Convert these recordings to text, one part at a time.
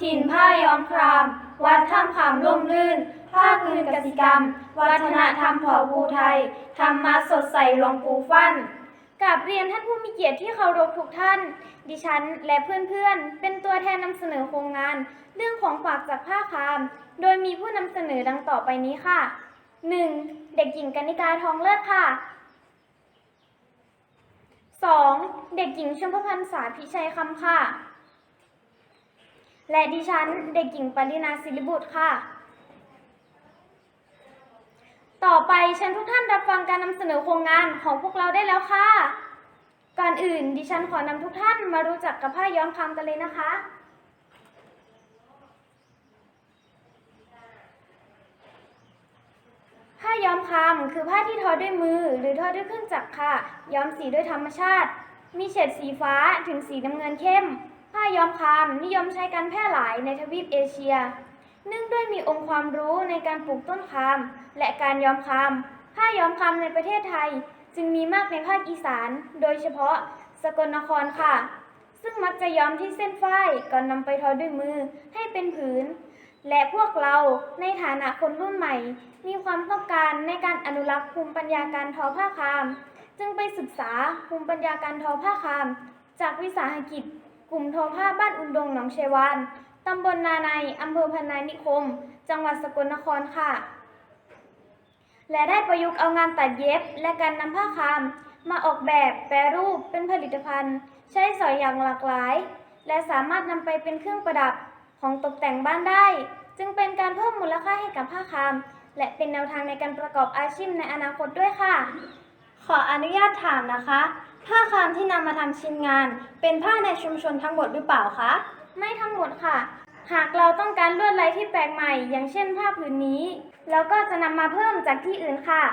ถิ่นผ้าย้อมคราม วัดถ้ำขามร่มรื่น ผ้าคืนกสิกรรม วัฒนธรรมเผ่าภูไทย ธรรมะสดใสหลวงปู่ฟั่นกับเรียนท่านผู้มีเกียรติที่เคารพทุกท่าน ดิฉันและเพื่อนๆ เป็นตัวแทนนำเสนอโครงงาน เรื่องของฝากจากผ้าคาม โดยมีผู้นำเสนอดังต่อไปนี้ค่ะ 1. เด็กหญิงกนิกาทองเลิศค่ะ 2. เด็กหญิงชมพพันษาพิชัยคำค่ะ และดิฉันเด็กหญิงปรินาศิริบุตรค่ะ ต่อไปเชิญทุกท่านรับฟังการนำเสนอโครงงานของพวกเราได้แล้วค่ะ ก่อนอื่นดิฉันขอนำทุกท่านมารู้จักกับผ้าย้อมคำกันเลยนะคะ ผ้าย้อมคำคือผ้าที่ทอด้วยมือ หรือทอด้วยเครื่องจักรค่ะ ย้อมสีด้วยธรรมชาติ มีเฉดสีฟ้าถึงสีน้ำเงินเข้ม ผ้าย้อมคำนิยมใช้กันแพร่หลายในทวีปเอเชีย เนื่องด้วยมีองค์ความรู้ในการปลูกต้นคำและการย้อมคำผ้าย้อมคำในประเทศไทย จึงมีมากในภาคอีสาน โดยเฉพาะสกลนครค่ะ ซึ่งมักจะย้อมที่เส้นฝ้ายก่อนนำไปทอด้วยมือให้เป็นผืน และพวกเราในฐานะคนรุ่นใหม่ มีความต้องการในการอนุรักษ์ภูมิปัญญาการทอผ้าคาม จึงไปศึกษาภูมิปัญญาการทอผ้าคาม จากวิสาหกิจ กลุ่มทอผ้าบ้านอุดงหนองเชวานตำบลนาในอำเภอพนานิคม จังหวัดสกลนครค่ะ และได้ประยุกต์เอางานตัดเย็บ และการนำผ้าคามมาออกแบบแปรรูปเป็นผลิตภัณฑ์ ใช้สอยอย่างหลากหลาย และสามารถนำไปเป็นเครื่องประดับของตกแต่งบ้านได้ จึงเป็นการเพิ่มมูลค่าให้กับผ้าคาม และเป็นแนวทางในการประกอบอาชีพในอนาคตด้วยค่ะ ขออนุญาตถามนะคะ ผ้าคามที่นำมาทำชิ้นงาน เป็นผ้าในชุมชนทั้งหมดหรือเปล่าคะ ไม่ทั้งหมดค่ะ หากเราต้องการลวดลายที่แปลกใหม่ อย่างเช่นผ้าผืนนี้ เราก็จะนำมาเพิ่มจากที่อื่นค่ะ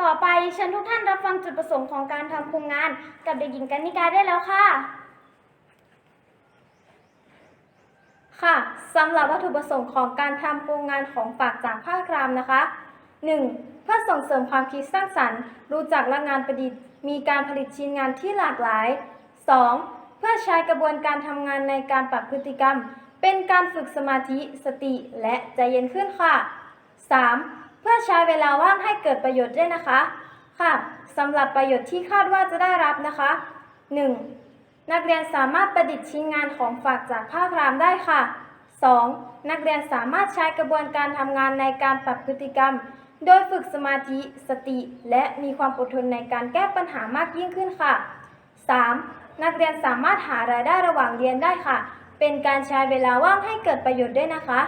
ต่อไปเชิญทุกท่านรับฟังจุดประสงค์ของการทำโครงงาน กับเด็กหญิงกันนิกาได้แล้วค่ะ ค่ะสำหรับวัตถุประสงค์ของการทำโครงงานของฝากจากผ้าครามนะคะ 1. เพื่อส่งเสริมความคิดสร้างสรรค์ รู้จักและงานประดิษฐ์ มีการผลิตชิ้นงานที่หลากหลาย 2. เพื่อใช้กระบวนการทำงานในการปรับพฤติกรรม เป็นการฝึกสมาธิ สติ และใจเย็นขึ้นค่ะ 3. เพื่อใช้เวลาว่างให้เกิดประโยชน์ด้วยนะคะ ค่ะสำหรับประโยชน์ที่คาดว่าจะได้รับนะคะ 1. นักเรียนสามารถประดิษฐ์ชิ้นงานของฝากจากผ้าครามได้ค่ะ 2. นักเรียนสามารถใช้กระบวนการทำงานในการปรับพฤติกรรม โดยฝึกสมาธิสติและมีความอดทนในการแก้ปัญหามากยิ่งขึ้นค่ะ 3. นักเรียนสามารถหารายได้ระหว่างเรียนได้ค่ะ เป็นการใช้เวลาว่างให้เกิดประโยชน์ด้วยนะคะ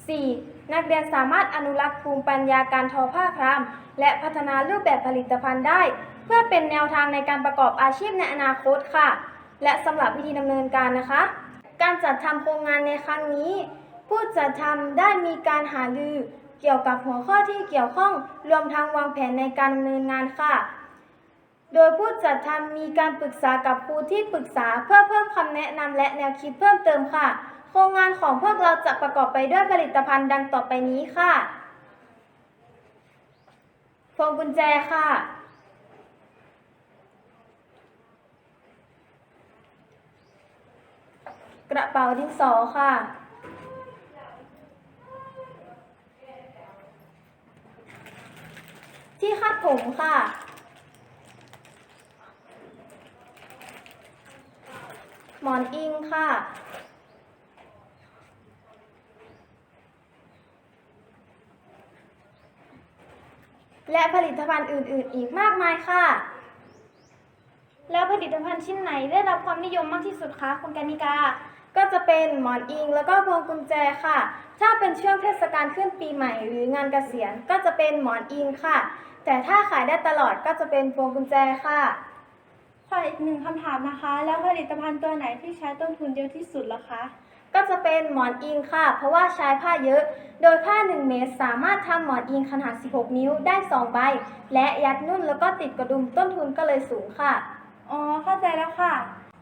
4. นักเรียนสามารถอนุรักษ์ภูมิปัญญาการทอผ้าคราม และพัฒนารูปแบบผลิตภัณฑ์ได้ เพื่อเป็นแนวทางในการประกอบอาชีพในอนาคตค่ะ และสำหรับวิธีดำเนินการนะคะ การจัดทำโครงงานในครั้งนี้ ผู้จัดทำได้มีการหารือ เกี่ยวกับหัวข้อที่เกี่ยวข้องรวมทั้งวางแผนในการดำเนินงานค่ะ โดยผู้จัดทำมีการปรึกษากับครูที่ปรึกษาเพื่อเพิ่มคำแนะนำและแนวคิดเพิ่มเติมค่ะ โครงงานของพวกเราจะประกอบไปด้วยผลิตภัณฑ์ดังต่อไปนี้ค่ะพวงกุญแจค่ะ กระเป๋าดินสอค่ะ ที่คาดผมค่ะ หมอนอิงค่ะ และผลิตภัณฑ์อื่น ๆ อีกมากมายค่ะ แล้วผลิตภัณฑ์ชิ้นไหนได้รับความนิยมมากที่สุดคะคุณกนิกา ก็จะเป็นหมอนอิงแล้วก็พวงกุญแจค่ะ ถ้าเป็นช่วงเทศกาลขึ้นปีใหม่ หรืองานเกษียณก็จะเป็นหมอนอิงค่ะ แต่ถ้าขายได้ตลอดก็จะเป็นพวงกุญแจค่ะขออีกหนึ่งคำถามนะคะ แล้วผลิตภัณฑ์ตัวไหนที่ใช้ต้นทุนเยอะที่สุดล่ะคะ ก็จะเป็นหมอนอิงค่ะ เพราะว่าใช้ผ้าเยอะ โดยผ้า 1 เมตร สามารถทำหมอนอิงขนาด 16 นิ้วได้ 2 ใบ และยัดนุ่นแล้วก็ติดกระดุมต้นทุนก็เลยสูงค่ะ อ๋อ เข้าใจแล้วค่ะ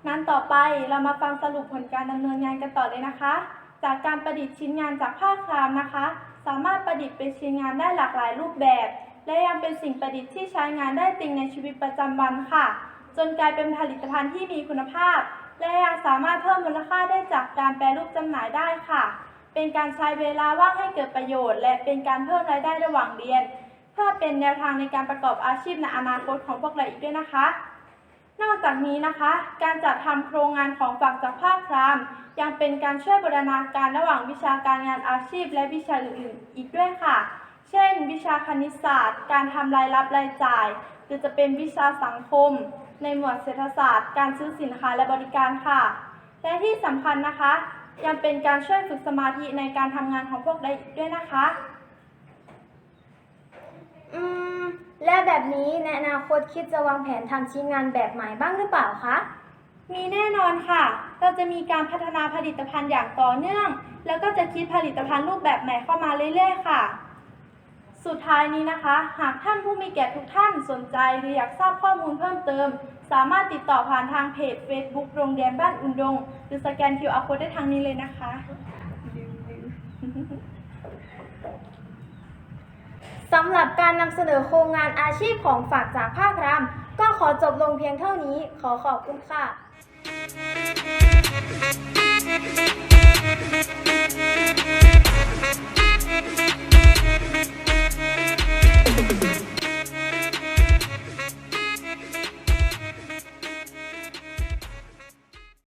นั้นต่อไปเรามาฟังสรุปผลการดำเนินงานกันต่อเลยนะคะ จากการประดิษฐ์ชิ้นงานจากผ้าครามนะคะ สามารถประดิษฐ์เป็นชิ้นงานได้หลากหลายรูปแบบ และยังเป็นสิ่งประดิษฐ์ที่ใช้งานได้จริงในชีวิตประจำวันค่ะ จนกลายเป็นผลิตภัณฑ์ที่มีคุณภาพ และยังสามารถเพิ่มมูลค่าได้จากการแปรรูปจำหน่ายได้ค่ะ เป็นการใช้เวลาว่างให้เกิดประโยชน์ และเป็นการเพิ่มรายได้ระหว่างเรียน เพื่อเป็นแนวทางในการประกอบอาชีพในอนาคตของพวกเราอีกด้วยนะคะ นอกจากนี้นะคะ การจัดทำโครงงานของฝั่งจากภาคครามยังเป็นการช่วยบูรณาการระหว่างวิชาการงานอาชีพ และวิชาอื่นๆ อีกด้วยค่ะ เช่น วิชาคณิตศาสตร์ การทำรายรับรายจ่าย หรือจะเป็นวิชาสังคม ในหมวดเศรษฐศาสตร์ การซื้อสินค้าและบริการค่ะ และที่สำคัญนะคะ ยังเป็นการช่วยฝึกสมาธิในการทำงานของพวกเราอีกด้วยนะคะ อืม และแบบนี้ในอนาคตคิดจะวางแผนทำชิ้นงานแบบใหม่บ้างหรือเปล่าคะ มีแน่นอนค่ะ เราจะมีการพัฒนาผลิตภัณฑ์อย่างต่อเนื่อง แล้วก็จะคิดผลิตภัณฑ์รูปแบบใหม่เข้ามาเรื่อยๆ ค่ะ สุดท้ายนี้นะคะ หากท่านผู้มีเกียรติทุกท่านสนใจหรืออยากทราบข้อมูลเพิ่มเติม สามารถติดต่อผ่านทางเพจ Facebook โรงเรียนบ้านอุนดงหรือสแกน QR Code ได้ทางนี้เลยนะคะ สำหรับการนำเสนอโครงงานอาชีพของฝากจากภาครามก็ขอจบลงเพียงเท่านี้ ขอขอบคุณค่ะ